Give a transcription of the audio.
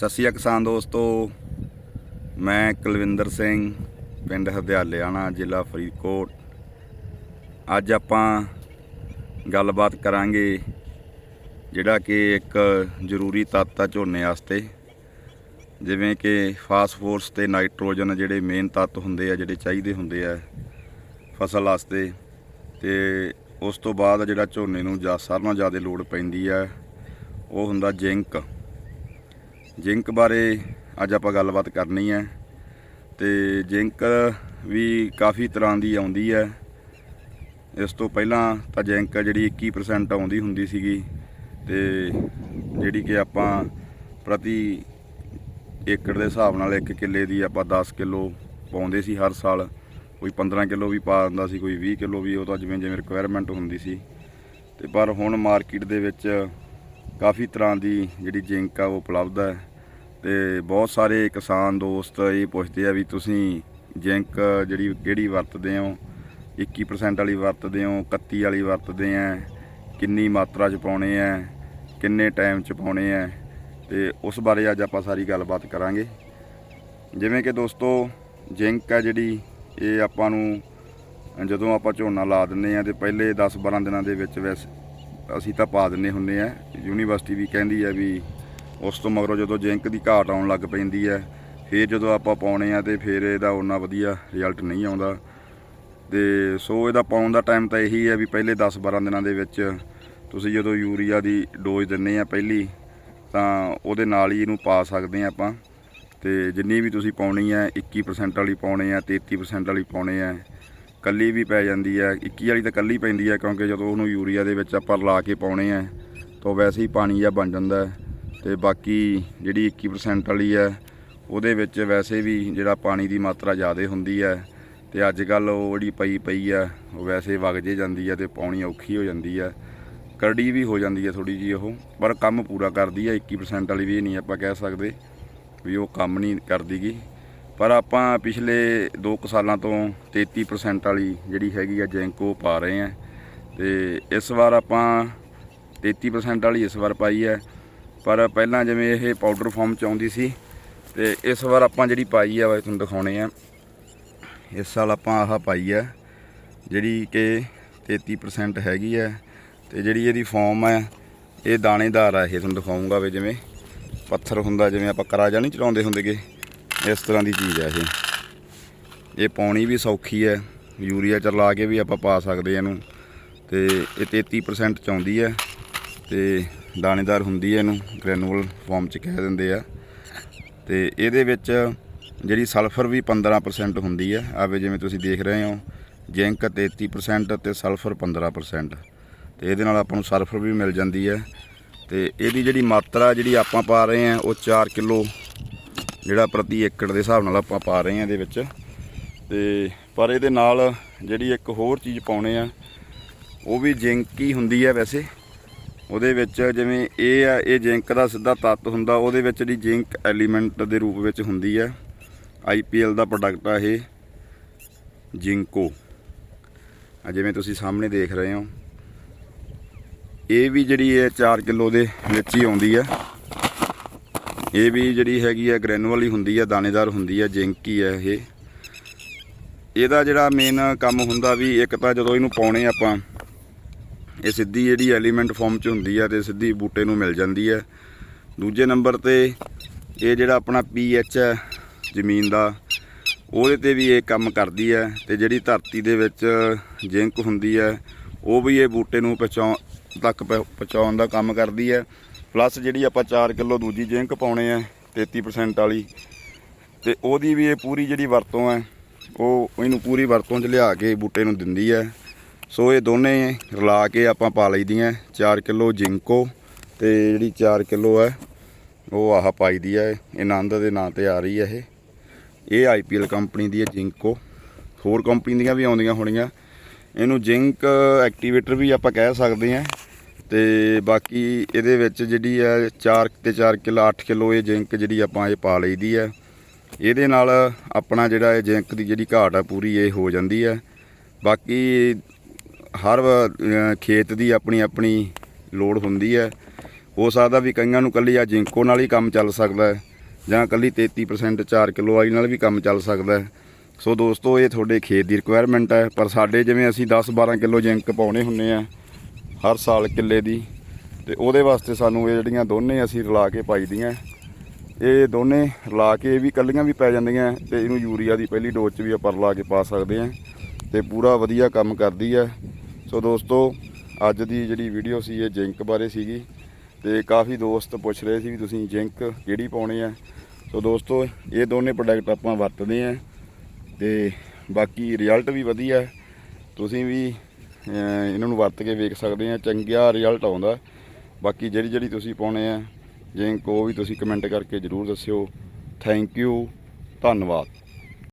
ਸਤਿ ਸ਼੍ਰੀ ਅਕਾਲ ਕਿਸਾਨ ਦੋਸਤੋ। ਮੈਂ ਕੁਲਵਿੰਦਰ ਸਿੰਘ, ਪਿੰਡ ਹਰਦਿਆਲਿਆਣਾ, ਜ਼ਿਲ੍ਹਾ ਫਰੀਦਕੋਟ। ਅੱਜ ਆਪਾਂ ਗੱਲਬਾਤ ਕਰਾਂਗੇ ਜਿਹੜਾ ਕਿ ਇੱਕ ਜ਼ਰੂਰੀ ਤੱਤ ਆ ਝੋਨੇ ਵਾਸਤੇ। ਜਿਵੇਂ ਕਿ ਫਾਸਫੋਰਸ ਤੇ ਨਾਈਟ੍ਰੋਜਨ ਜਿਹੜੇ ਮੇਨ ਤੱਤ ਹੁੰਦੇ ਆ, ਜਿਹੜੇ ਚਾਹੀਦੇ ਹੁੰਦੇ ਆ ਫਸਲ ਵਾਸਤੇ। ਤੇ ਉਸ ਤੋਂ ਬਾਅਦ ਜਿਹੜਾ ਝੋਨੇ ਨੂੰ ਜਾਂ ਸਾਰਿਆਂ ਨਾਲੋਂ ਜ਼ਿਆਦਾ ਲੋੜ ਪੈਂਦੀ ਆ, ਉਹ ਹੁੰਦਾ ਜ਼ਿੰਕ। ਜ਼ਿੰਕ ਬਾਰੇ ਅੱਜ ਆਪਾਂ ਗੱਲਬਾਤ ਕਰਨੀ ਹੈ ਤੇ ਜ਼ਿੰਕ ਵੀ ਕਾਫੀ ਤਰ੍ਹਾਂ ਦੀ ਆਉਂਦੀ ਹੈ। ਇਸ ਤੋਂ ਪਹਿਲਾਂ ਤਾਂ ਜ਼ਿੰਕ ਜਿਹੜੀ 21% ਆਉਂਦੀ ਹੁੰਦੀ ਸੀਗੀ ਤੇ ਜਿਹੜੀ ਕਿ ਆਪਾਂ ਪ੍ਰਤੀ ਏਕੜ ਦੇ ਹਿਸਾਬ ਨਾਲ ਇੱਕ ਕਿੱਲੇ ਦੀ ਆਪਾਂ 10 ਕਿਲੋ ਪਾਉਂਦੇ ਸੀ ਹਰ ਸਾਲ। ਕੋਈ 15 ਕਿਲੋ ਵੀ ਪਾ ਦਿੰਦਾ ਸੀ, ਕੋਈ 20 ਕਿਲੋ ਵੀ, ਉਹ ਤਾਂ ਜਿਵੇਂ ਜਿਵੇਂ ਰਿਕੁਆਇਰਮੈਂਟ ਹੁੰਦੀ ਸੀ। ਤੇ ਪਰ ਹੁਣ ਮਾਰਕੀਟ ਦੇ ਵਿੱਚ ਕਾਫੀ ਤਰ੍ਹਾਂ ਦੀ ਜਿਹੜੀ ਜ਼ਿੰਕ ਆ ਉਹ ਉਪਲਬਧ ਹੈ ਤੇ ਬਹੁਤ ਸਾਰੇ ਕਿਸਾਨ ਦੋਸਤ ਇਹ ਪੁੱਛਦੇ ਆ ਵੀ ਤੁਸੀਂ ਜ਼ਿੰਕ ਜਿਹੜੀ ਕਿਹੜੀ ਵਰਤਦੇ ਹੋ? 21% ਵਾਲੀ ਵਰਤਦੇ ਹੋ 31 ਵਾਲੀ ਵਰਤਦੇ ਆ, ਕਿੰਨੀ ਮਾਤਰਾ ਚ ਪਾਉਣੇ ਆ, ਕਿੰਨੇ ਟਾਈਮ ਚ ਪਾਉਣੇ ਆ? ਤੇ ਉਸ ਬਾਰੇ ਅੱਜ ਆਪਾਂ ਸਾਰੀ ਗੱਲਬਾਤ ਕਰਾਂਗੇ। ਜਿਵੇਂ ਕਿ ਦੋਸਤੋ, ਜ਼ਿੰਕ ਆ ਜਿਹੜੀ, ਇਹ ਆਪਾਂ ਨੂੰ ਜਦੋਂ ਆਪਾਂ ਝੋਨਾ ਲਾ ਦਿੰਨੇ ਆ ਤੇ ਪਹਿਲੇ 10-12 ਦਿਨਾਂ ਦੇ ਵਿੱਚ ਵੈਸੇ ਅਸੀਂ ਤਾਂ ਪਾ ਦਿੰਨੇ ਹੁੰਨੇ ਆ। ਯੂਨੀਵਰਸਿਟੀ ਵੀ ਕਹਿੰਦੀ ਆ ਵੀ ਉਸ ਤੋਂ ਮਗਰੋਂ ਜਦੋਂ ਜ਼ਿੰਕ ਦੀ ਘਾਟ ਆਉਣ ਲੱਗ ਪੈਂਦੀ ਹੈ ਫਿਰ ਜਦੋਂ ਆਪਾਂ ਪਾਉਣੇ ਆ ਤੇ ਫਿਰ ਇਹਦਾ ਉਹਨਾਂ ਵਧੀਆ ਰਿਜ਼ਲਟ ਨਹੀਂ ਆਉਂਦਾ। ਤੇ ਸੋ ਇਹਦਾ ਪਾਉਣ ਦਾ ਟਾਈਮ ਤਾਂ ਇਹੀ ਹੈ ਵੀ ਪਹਿਲੇ 10-12 ਦਿਨਾਂ ਦੇ ਵਿੱਚ ਤੁਸੀਂ ਜਦੋਂ ਯੂਰੀਆ ਦੀ ਡੋਜ਼ ਦਿੰਨੇ ਆ ਪਹਿਲੀ, ਤਾਂ ਉਹਦੇ ਨਾਲ ਹੀ ਇਹਨੂੰ ਪਾ ਸਕਦੇ ਆ ਆਪਾਂ। ਤੇ ਜਿੰਨੀ ਵੀ ਤੁਸੀਂ ਪਾਉਣੀ ਹੈ 21% ਵਾਲੀ ਪਾਉਣੇ ਆ 33% ਵਾਲੀ ਪਾਉਣੇ ਆ ਕੱਲੀ ਵੀ ਪੈ ਜਾਂਦੀ ਹੈ 21 ਵਾਲੀ ਤਾਂ ਕੱਲੀ ਪੈਂਦੀ ਹੈ ਕਿਉਂਕਿ ਜਦੋਂ ਉਹਨੂੰ ਯੂਰੀਆ ਦੇ ਵਿੱਚ ਆਪਾਂ ਲਾ ਕੇ ਪਾਉਣੇ ਆ, ਤਾਂ ਵੈਸੇ ਹੀ ਪਾਣੀ ਜਿਹਾ ਬਣ ਜਾਂਦਾ ਹੈ ਤੇ ਬਾਕੀ ਜਿਹੜੀ 21% ਵਾਲੀ ਹੈ, ਉਹਦੇ ਵਿੱਚ ਵੈਸੇ ਵੀ ਜਿਹੜਾ ਪਾਣੀ ਦੀ ਮਾਤਰਾ ਜ਼ਿਆਦਾ ਹੁੰਦੀ ਹੈ ਤੇ ਅੱਜ ਕੱਲ ਉਹ ਜਿਹੜੀ ਪਈ ਪਈ ਆ ਉਹ ਵੈਸੇ ਵਗ ਜੇ ਜਾਂਦੀ ਹੈ ਤੇ ਪਾਉਣੀ ਔਖੀ ਹੋ ਜਾਂਦੀ ਹੈ, ਕਰੜੀ ਵੀ ਹੋ ਜਾਂਦੀ ਹੈ ਥੋੜੀ ਜੀ ਉਹ, ਪਰ ਕੰਮ ਪੂਰਾ ਕਰਦੀ ਹੈ 21% ਵਾਲੀ ਵੀ ਨਹੀਂ ਆਪਾਂ ਕਹਿ ਸਕਦੇ ਵੀ ਉਹ ਕੰਮ ਨਹੀਂ ਕਰਦੀਗੀ। ਪਰ ਆਪਾਂ ਪਿਛਲੇ 2 ਸਾਲਾਂ ਤੋਂ 33% ਵਾਲੀ ਜਿਹੜੀ ਹੈਗੀ ਆ ਜੈਂਕ ਉਹ ਪਾ ਰਹੇ ਆ। ਤੇ ਇਸ ਵਾਰ ਆਪਾਂ 33% ਵਾਲੀ ਇਸ ਵਾਰ ਪਾਈ ਹੈ ਪਰ ਪਹਿਲਾਂ ਜਿਵੇਂ ਇਹ ਪਾਊਡਰ ਫਾਰਮ ਚ ਆਉਂਦੀ ਸੀ, ਤੇ ਇਸ ਵਾਰ ਆਪਾਂ ਜਿਹੜੀ ਪਾਈ ਆ ਉਹ ਤੁਹਾਨੂੰ ਦਿਖਾਉਣੇ ਆ। ਇਸ ਸਾਲ ਆਪਾਂ ਆਹ ਪਾਈ ਆ, ਜਿਹੜੀ ਕਿ 33% ਹੈਗੀ ਆ। ਤੇ ਜਿਹੜੀ ਇਹਦੀ ਫਾਰਮ ਹੈ ਇਹ ਦਾਣੇਦਾਰ ਆ, ਇਹ ਤੁਹਾਨੂੰ ਦਿਖਾਉਂਗਾ ਵੀ ਜਿਵੇਂ ਪੱਥਰ ਹੁੰਦਾ, ਜਿਵੇਂ ਆਪਾਂ ਕਰਾਜਾ ਨਹੀਂ ਚਲਾਉਂਦੇ ਹੁੰਦੇਗੇ ਇਸ ਤਰ੍ਹਾਂ ਦੀ ਚੀਜ਼ ਹੈ ਇਹ। ਇਹ ਪਾਉਣੀ ਵੀ ਸੌਖੀ ਹੈ, ਯੂਰੀਆ ਚਲਾ ਕੇ ਵੀ ਆਪਾਂ ਪਾ ਸਕਦੇ ਆ ਇਹਨੂੰ, ਤੇ ਇਹ 33% ਚ ਆਉਂਦੀ ਹੈ, ਤੇ ਦਾਣੇਦਾਰ ਹੁੰਦੀ ਹੈ ਇਹਨੂੰ ਗ੍ਰੈਨੂਅਲ ਫਾਰਮ ਚ ਕਹਿ ਦਿੰਦੇ ਆ। ਤੇ ਇਹਦੇ ਵਿੱਚ ਜਿਹੜੀ ਸਲਫਰ ਵੀ 15% ਹੁੰਦੀ ਹੈ ਆਵੇ ਜਿਵੇਂ ਤੁਸੀਂ ਦੇਖ ਰਹੇ ਹੋ, ਜ਼ਿੰਕ 33% ਤੇ ਸਲਫਰ 15% ਤੇ ਇਹਦੇ ਨਾਲ ਆਪਾਂ ਨੂੰ ਸਲਫਰ ਵੀ ਮਿਲ ਜਾਂਦੀ ਹੈ, ਤੇ ਇਹਦੀ ਜਿਹੜੀ ਮਾਤਰਾ ਜਿਹੜੀ ਆਪਾਂ ਪਾ ਰਹੇ ਹਾਂ, ਉਹ 4 ਕਿਲੋ ਜਿਹੜਾ ਪ੍ਰਤੀ ਏਕੜ ਦੇ ਹਿਸਾਬ ਨਾਲ ਆਪਾਂ ਪਾ ਰਹੇ ਹਾਂ ਇਹਦੇ ਵਿੱਚ। ਤੇ ਪਰ ਇਹਦੇ ਨਾਲ ਜਿਹੜੀ ਇੱਕ ਹੋਰ ਚੀਜ਼ ਪਾਉਣੇ ਆ, ਉਹ ਵੀ ਜ਼ਿੰਕ ਹੀ ਹੁੰਦੀ ਹੈ ਵੈਸੇ। ਉਹਦੇ ਵਿੱਚ ਜਿਵੇਂ ਇਹ ਆ, ਇਹ ਜ਼ਿੰਕ ਦਾ ਸਿੱਧਾ ਤੱਤ ਹੁੰਦਾ, ਉਹਦੇ ਵਿੱਚ ਜਿਹੜੀ ਜ਼ਿੰਕ ਐਲੀਮੈਂਟ ਦੇ ਰੂਪ ਵਿੱਚ ਹੁੰਦੀ ਹੈ ਆਈਪੀਐਲ ਦਾ ਪ੍ਰੋਡਕਟ ਆ ਇਹ, ਜ਼ਿੰਕੋ। ਆ ਜਿਵੇਂ ਤੁਸੀਂ ਸਾਹਮਣੇ ਦੇਖ ਰਹੇ ਹੋ। ਇਹ ਵੀ ਜਿਹੜੀ ਹੈ 4 ਕਿਲੋ ਦੇ ਵਿੱਚ ਹੀ ਆਉਂਦੀ ਹੈ ਇਹ ਵੀ ਜਿਹੜੀ ਹੈਗੀ ਹੈ ਗ੍ਰੈਨੂਅਲ ਹੀ ਹੁੰਦੀ ਹੈ ਦਾਣੇਦਾਰ ਹੁੰਦੀ ਹੈ ਜ਼ਿੰਕ ਹੀ ਹੈ ਇਹ। ਇਹਦਾ ਜਿਹੜਾ ਮੇਨ ਕੰਮ ਹੁੰਦਾ ਵੀ ਇੱਕ ਤਾਂ ਜਦੋਂ ਇਹਨੂੰ ਪਾਉਣੇ ਆਪਾਂ, ਇਹ ਸਿੱਧੀ ਜਿਹੜੀ ਐਲੀਮੈਂਟ ਫਾਰਮ ਚ ਹੁੰਦੀ ਹੈ ਤੇ ਸਿੱਧੀ ਬੂਟੇ ਨੂੰ ਮਿਲ ਜਾਂਦੀ ਹੈ ਦੂਜੇ ਨੰਬਰ ਤੇ ਇਹ ਜਿਹੜਾ ਆਪਣਾ ਪੀਐਚ ਹੈ ਜ਼ਮੀਨ ਦਾ, ਉਹਦੇ ਤੇ ਵੀ ਇਹ ਕੰਮ ਕਰਦੀ ਹੈ ਤੇ ਜਿਹੜੀ ਧਰਤੀ ਦੇ ਵਿੱਚ ਜ਼ਿੰਕ ਹੁੰਦੀ ਹੈ ਉਹ ਵੀ ਇਹ ਬੂਟੇ ਨੂੰ ਪਹੁੰਚਾਉਣ ਤੱਕ ਪ- ਪਹੁੰਚਾਉਣ ਦਾ ਕੰਮ ਕਰਦੀ ਹੈ ਪਲੱਸ ਜਿਹੜੀ ਆਪਾਂ 4 ਕਿਲੋ ਦੂਜੀ ਜ਼ਿੰਕ ਪਾਉਣੇ ਆ 33% ਵਾਲੀ, ਤੇ ਉਹਦੀ ਵੀ ਇਹ ਪੂਰੀ ਜਿਹੜੀ ਵਰਤੋਂ ਹੈ ਉਹ ਇਹਨੂੰ ਪੂਰੀ ਵਰਤੋਂ 'ਚ ਲਿਆ ਕੇ ਬੂਟੇ ਨੂੰ ਦਿੰਦੀ ਹੈ ਸੋ ਇਹ ਦੋਨੇ ਰਲਾ ਕੇ ਆਪਾਂ ਪਾ ਲਈਦੀਆਂ 4 ਕਿਲੋ ਜ਼ਿੰਕੋ ਤੇ ਜਿਹੜੀ 4 ਕਿਲੋ ਹੈ ਉਹ ਆਹ ਪਾਈ ਦੀ ਹੈ ਇਹ ਆਨੰਦ ਦੇ ਨਾਂ ਤੇ ਆ ਰਹੀ ਹੈ ਇਹ। ਇਹ ਆਈਪੀਐਲ ਕੰਪਨੀ ਦੀ ਹੈ ਜ਼ਿੰਕੋ। ਹੋਰ ਕੰਪਨੀ ਦੀਆਂ ਵੀ ਆਉਂਦੀਆਂ ਹੋਣੀਆਂ। ਇਹਨੂੰ ਜ਼ਿੰਕ ਐਕਟੀਵੇਟਰ ਵੀ ਆਪਾਂ ਕਹਿ ਸਕਦੇ ਹਾਂ ਤੇ ਬਾਕੀ ਇਹਦੇ ਵਿੱਚ ਜਿਹੜੀ ਹੈ 4 ਤੇ 4 ਕਿਲੋ 8 ਕਿਲੋ ਇਹ ਜ਼ਿੰਕ ਜਿਹੜੀ ਆਪਾਂ ਇਹ ਪਾ ਲਈਦੀ ਹੈ ਇਹਦੇ ਨਾਲ ਆਪਣਾ ਜਿਹੜਾ ਇਹ ਜ਼ਿੰਕ ਦੀ ਜਿਹੜੀ ਘਾਟ ਆ ਪੂਰੀ ਇਹ ਹੋ ਜਾਂਦੀ ਹੈ ਬਾਕੀ ਹਰ ਖੇਤ ਦੀ ਆਪਣੀ ਆਪਣੀ ਲੋੜ ਹੁੰਦੀ ਹੈ ਹੋ ਸਕਦਾ ਵੀ ਕਈਆਂ ਨੂੰ ਕੱਲੀ ਆ ਜਿੰਕੋ ਨਾਲ ਹੀ ਕੰਮ ਚੱਲ ਸਕਦਾ ਹੈ, ਜਾਂ ਕੱਲੀ 33% 4 ਕਿਲੋ ਵਾਲੀ ਨਾਲ ਵੀ ਕੰਮ ਚੱਲ ਸਕਦਾ ਹੈ। ਸੋ ਦੋਸਤੋ, ਇਹ ਤੁਹਾਡੇ ਖੇਤ ਦੀ ਰਿਕੁਆਇਰਮੈਂਟ ਹੈ, ਪਰ ਸਾਡੇ ਜਿਵੇਂ ਅਸੀਂ 10 12 ਕਿਲੋ ਜਿੰਕ ਪਾਉਣੇ ਹੁੰਨੇ ਆ ਹਰ ਸਾਲ ਕਿੱਲੇ ਦੀ ਤੇ ਉਹਦੇ ਵਾਸਤੇ ਸਾਨੂੰ ਇਹ ਜਿਹੜੀਆਂ ਦੋਨੇ ਅਸੀਂ ਰਲਾ ਕੇ ਪਾਈਦੀਆਂ ਇਹ ਦੋਨੇ ਰਲਾ ਕੇ ਇਹ ਵੀ ਕੱਲੀਆਂ ਵੀ ਪੈ ਜਾਂਦੀਆਂ ਤੇ ਇਹਨੂੰ ਯੂਰੀਆ ਦੀ ਪਹਿਲੀ ਡੋਜ਼ 'ਚ ਵੀ ਆਪਾਂ ਰਲਾ ਕੇ ਪਾ ਸਕਦੇ ਆ ਤੇ ਪੂਰਾ ਵਧੀਆ ਕੰਮ ਕਰਦੀ ਹੈ। ਸੋ ਦੋਸਤੋ, ਅੱਜ ਦੀ ਜਿਹੜੀ ਵੀਡੀਓ ਸੀ ਇਹ ਜਿੰਕ ਬਾਰੇ ਸੀਗੀ ਤੇ ਕਾਫੀ ਦੋਸਤ ਪੁੱਛ ਰਹੇ ਸੀ ਵੀ ਤੁਸੀਂ ਜਿੰਕ ਕਿਹੜੀ ਪਾਉਣੀ ਆ ਸੋ ਦੋਸਤੋ, ਇਹ ਦੋਨੇ ਪ੍ਰੋਡਕਟ ਆਪਾਂ ਵਰਤਦੇ ਆ ਤੇ ਬਾਕੀ ਰਿਜ਼ਲਟ ਵੀ ਵਧੀਆ ਤੁਸੀਂ ਵੀ ਇਹਨਾਂ ਨੂੰ ਵਰਤ ਕੇ ਵੇਖ ਸਕਦੇ ਆ ਚੰਗਿਆ ਰਿਜ਼ਲਟ ਆਉਂਦਾ। ਬਾਕੀ ਜਿਹੜੀ ਜਿਹੜੀ ਤੁਸੀਂ ਪਾਉਣੇ ਆ ਜਿੰਕ ਉਹ ਵੀ ਤੁਸੀਂ ਕਮੈਂਟ ਕਰਕੇ ਜਰੂਰ ਦੱਸਿਓ। ਥੈਂਕ ਯੂ ਧੰਨਵਾਦ।